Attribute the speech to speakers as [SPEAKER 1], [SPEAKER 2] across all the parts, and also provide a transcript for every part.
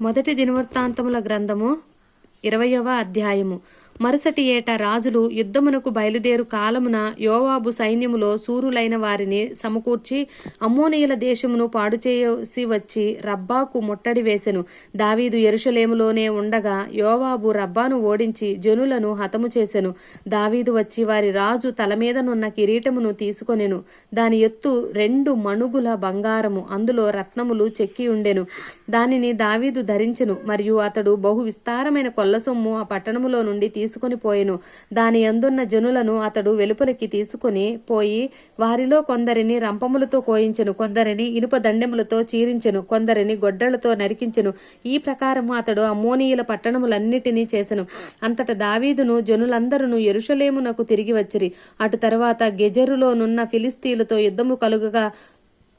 [SPEAKER 1] మొదటి దినవృత్తాంతముల గ్రంథము ఇరవయవ అధ్యాయము. మరుసటి ఏట రాజులు యుద్ధమునకు బయలుదేరు కాలమున యోవాబు సైన్యములో సూరులైన వారిని సమకూర్చి అమ్మోనియుల దేశమును పాడు చేసి వచ్చి రబ్బాకు ముట్టడి వేసెను. దావీదు ఎరుషలేములోనే ఉండగా యోవాబు రబ్బాను ఓడించి జనులను హతము చేసెను. దావీదు వచ్చి వారి రాజు తల మీదనున్న కిరీటమును తీసుకొనెను. దాని ఎత్తు రెండు మణుగుల బంగారము. అందులో రత్నములు చెక్కి ఉండెను. దానిని దావీదు ధరించెను. మరియు అతడు బహు విస్తారమైన కొల్ల సొమ్ము ఆ పట్టణములో నుండి తీసుకు తీసుకొని పోయెను. దాని అందున్న జనులను అతడు వెలుపలికి తీసుకుని పోయి వారిలో కొందరిని రంపములతో కోయించెను. కొందరిని ఇనుప దండెములతో చీరించెను. కొందరిని గొడ్డలతో నరికించెను. ఈ ప్రకారము అతడు అమోనీయుల పట్టణములన్నిటినీ చేసెను. అంతట దావీదును జనులందరూ ఎరుషలేమునకు తిరిగి వచ్చిరి. అటు తరువాత గెజెరులోనున్న ఫిలిస్తీలతో యుద్ధము కలుగగా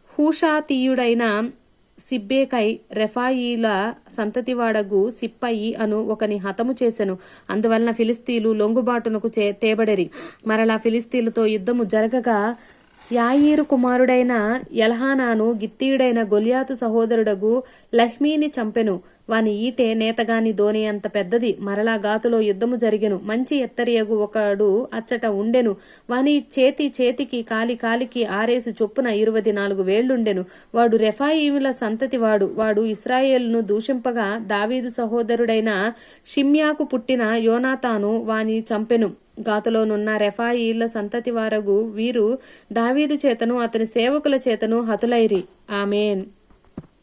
[SPEAKER 1] హూషాతీయుడైన సిబ్బేకై రెఫాయిల సంతతివాడగు సిప్పయి అను ఒకని హతము చేసెను. అందువలన ఫిలిస్తీలు లొంగుబాటునకు చే తేబడరి. మరలా ఫిలిస్తీలతో యుద్ధము జరగగా యాయీరు కుమారుడైన ఎల్హానాను గిత్తీయుడైన గొలియాతు సహోదరుడగు లహ్మీని చంపెను. వాని ఈటె నేతగాని దోని అంత పెద్దది. మరలా గాతులో యుద్ధము జరిగెను. మంచి ఎత్తరియగు ఒకడు అచ్చట ఉండెను. వాని చేతి చేతికి కాలి కాలికి ఆరేసి చొప్పున ఇరువది నాలుగు వేళ్ళుండెను. వాడు రెఫాయిముల సంతతి వాడు. వాడు ఇస్రాయేల్ను దూషింపగా దావీదు సహోదరుడైన షిమ్యాకు పుట్టిన యోనాతాను వాని చంపెను. గాతులోనున్న రెఫాయిల సంతతి వారగు వీరు దావీదు చేతను అతని సేవకుల చేతను హతులైరి. ఆమెన్.